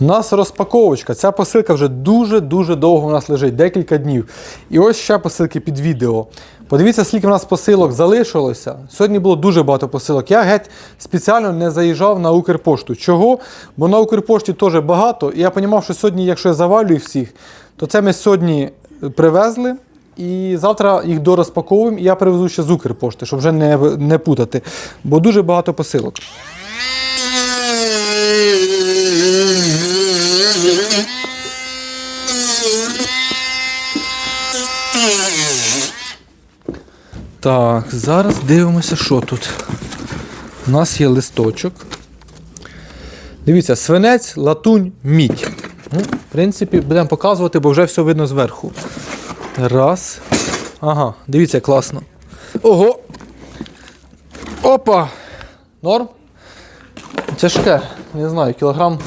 У нас розпаковочка. Ця посилка вже дуже-дуже довго у нас лежить, декілька днів. І ось ще посилки під відео. Подивіться, скільки в нас посилок залишилося. Сьогодні було дуже багато посилок. Я геть спеціально не заїжджав на Укрпошту. Чого? Бо на Укрпошті теж багато. І я розумів, що сьогодні, якщо я завалюю всіх, то це ми сьогодні привезли. І завтра їх дорозпаковуємо, і я привезу ще з Укрпошти, щоб вже не, не путати. Бо дуже багато посилок. Так, зараз дивимося, що тут. У нас є листочок. Дивіться, свинець, латунь, мідь. Ну, в принципі, будемо показувати, бо вже все видно зверху. Раз. Ага, дивіться, класно. Ого! Опа! Норм? Тяжке, не знаю, кілограм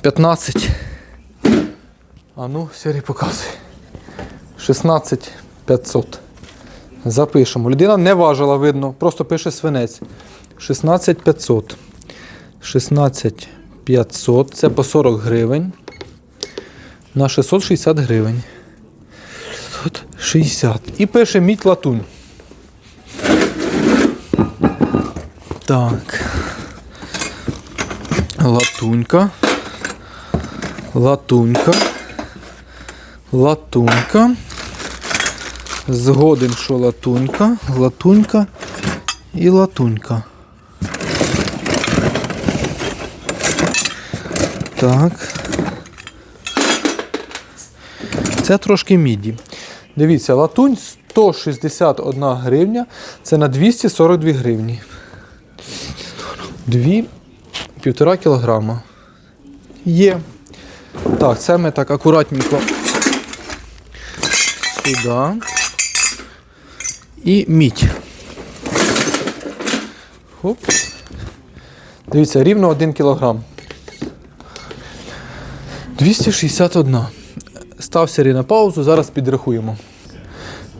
15. А ну, Сергій показує. 16 500. Запишемо. Людина не важила, видно, просто пише свинець. 16 500. 16 500. Це по 40 гривень. На 660 гривень. 60. І пише мідь латунь. Так. Латунька. Латунька. Латунька. Згоден, що латунька, латунька і латунька. Так. Це трошки міді. Дивіться, латунь 161 гривня. Це на 242 гривні. Дві півтора кілограма. Є. Так, це ми так акуратненько сюди. І мідь. Хоп. Дивіться, рівно 1 кілограм. 261. Став Сергій на паузу, зараз підрахуємо.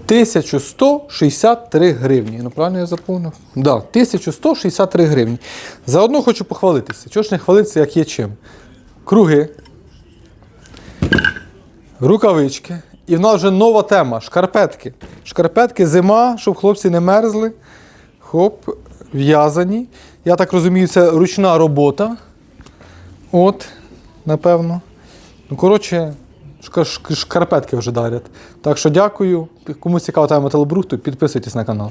1163 гривні. Ну, правильно я заповнив? Да, 1163 гривні. Заодно хочу похвалитися. Чого ж не хвалитися, як є чим? Круги, рукавички. І в нас вже нова тема шкарпетки. Шкарпетки зима, щоб хлопці не мерзли. Хоп, в'язані. Я так розумію, це ручна робота. От, напевно. Ну, коротше, шкарпетки вже дарять. Так що дякую. Кому цікава тема телебрухту, підписуйтесь на канал.